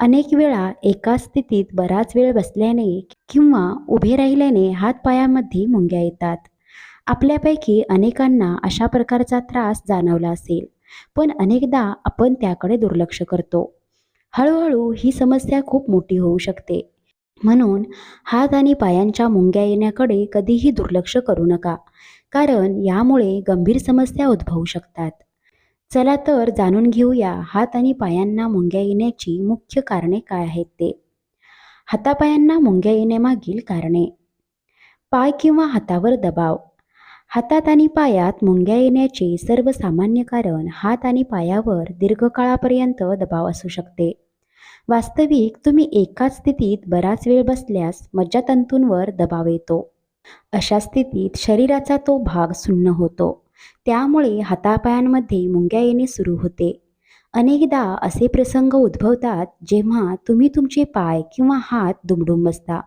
अनेक वेळा एका स्थितीत बराच वेळ बसल्याने किंवा उभे राहिल्याने हातपायामध्ये मुंग्या येतात. आपल्यापैकी अनेकांना अशा प्रकारचा त्रास जाणवला असेल पण अनेकदा आपण त्याकडे दुर्लक्ष करतो. हळूहळू ही समस्या खूप मोठी होऊ शकते. म्हणून हात आणि पायांच्या मुंग्या येण्याकडे कधीही दुर्लक्ष करू नका कारण यामुळे गंभीर समस्या उद्भवू शकतात. चला तर जाणून घेऊया हात आणि पायांना मुंग्या येण्याची मुख्य कारणे काय आहेत ते. हातापायांना मुंग्या येण्यामागील कारणे. पाय किंवा हातावर दबाव. हातात आणि पायात मुंग्या येण्याचे सर्वसामान्य कारण हात आणि पायावर दीर्घकाळापर्यंत दबाव असू शकते. वास्तविक तुम्ही एकाच स्थितीत बराच वेळ बसल्यास मज्जातंतूंवर दबाव येतो. अशा स्थितीत शरीराचा तो भाग सुन्न होतो. त्यामुळे हातापायांमध्ये मुंग्या येणे सुरू होते. अनेकदा असे प्रसंग उद्भवतात जेव्हा तुम्ही तुमचे पाय किंवा हात दुमडून बसता.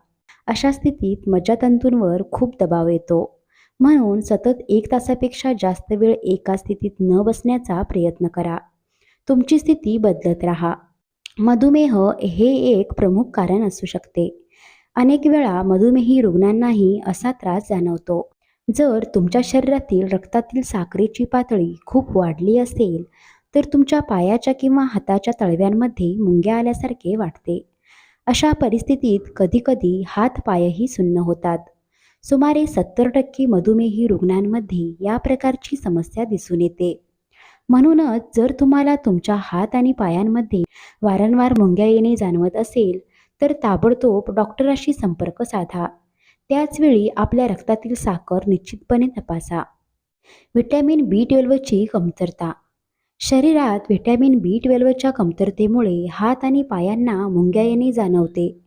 अशा स्थितीत मज्जातंतूंवर खूप दबाव येतो. म्हणून सतत एक तासापेक्षा जास्त वेळ एका स्थितीत न बसण्याचा प्रयत्न करा. तुमची स्थिती बदलत राहा. मधुमेह हे एक प्रमुख कारण असू शकते. अनेक वेळा मधुमेही रुग्णांनाही असा त्रास जाणवतो. जर तुमच्या शरीरातील रक्तातील साखरेची पातळी खूप वाढली असेल तर तुमच्या पायाच्या किंवा हाताच्या तळव्यांमध्ये मुंग्या आल्यासारखे वाटते. अशा परिस्थितीत कधीकधी हात पायही सुन्न होतात. सुमारे सत्तर टक्के मधुमेही रुग्णांमध्ये या प्रकारची समस्या दिसून येते. म्हणूनच जर तुम्हाला तुमच्या हात आणि पायांमध्ये वारंवार मुंग्या येणे जाणवत असेल तर ताबडतोब डॉक्टराशी संपर्क साधा. त्याचवेळी आपल्या रक्तातील साखर निश्चितपणे तपासा. व्हिटॅमिन बी ट्वेल्वची कमतरता. शरीरात व्हिटॅमिन बी ट्वेल्वच्या कमतरतेमुळे हात आणि पायांना मुंग्या येणे जाणवते.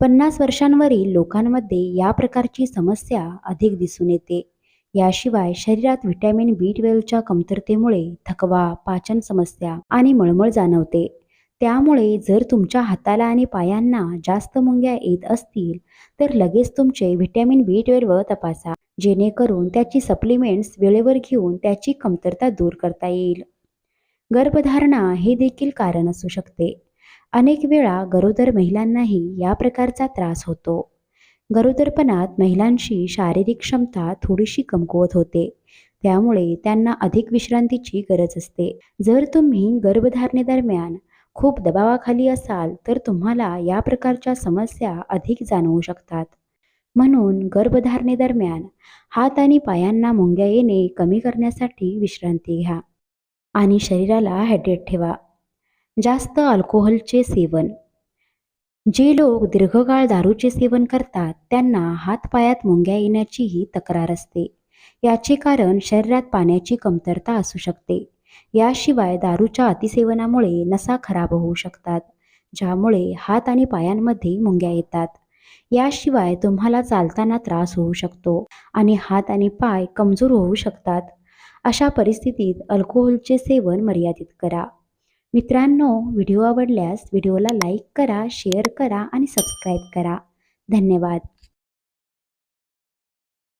पन्नास वर्षांवरील लोकांमध्ये या प्रकारची समस्या अधिक दिसून येते. याशिवाय शरीरात व्हिटॅमिन बी ट्वेल्वच्या कमतरतेमुळे थकवा पाचन समस्या आणि मळमळ जाणवते. त्यामुळे जर तुमच्या हाताला आणि पायांना जास्त मुंग्या येत असतील तर लगेच तुमचे व्हिटॅमिन बी ट्वेल्व तपासा जेणेकरून त्याची सप्लिमेंट्स वेळेवर घेऊन त्याची कमतरता दूर करता येईल. गर्भधारणा हे देखील कारण असू शकते. अनेक वेळा गरोदर महिलांनाही या प्रकारचा त्रास होतो. गरोदरपणात महिलांची शारीरिक क्षमता थोडीशी कमकुवत होते. त्यामुळे त्यांना अधिक विश्रांतीची गरज असते. जर तुम्ही गर्भधारणेदरम्यान खूप दबावाखाली असाल तर तुम्हाला या प्रकारच्या समस्या अधिक जाणवू शकतात. म्हणून गर्भधारणेदरम्यान हात आणि पायांना मुंग्या येणे कमी करण्यासाठी विश्रांती घ्या आणि शरीराला हायड्रेट ठेवा. जास्त अल्कोहोलचे सेवन. जे लोक दीर्घकाळ दारूचे सेवन करतात त्यांना हातपायात मुंग्या येण्याचीही तक्रार असते. याचे कारण शरीरात पाण्याची कमतरता असू शकते. याशिवाय दारूच्या अतिसेवनामुळे नसा खराब होऊ शकतात ज्यामुळे हात आणि पायांमध्ये मुंग्या येतात. याशिवाय तुम्हाला चालताना त्रास होऊ शकतो आणि हात आणि पाय कमजोर होऊ शकतात. अशा परिस्थितीत अल्कोहोलचे सेवन मर्यादित करा. मित्रांनो व्हिडिओ आवडल्यास व्हिडिओला लाईक करा शेअर करा आणि सबस्क्राईब करा. धन्यवाद.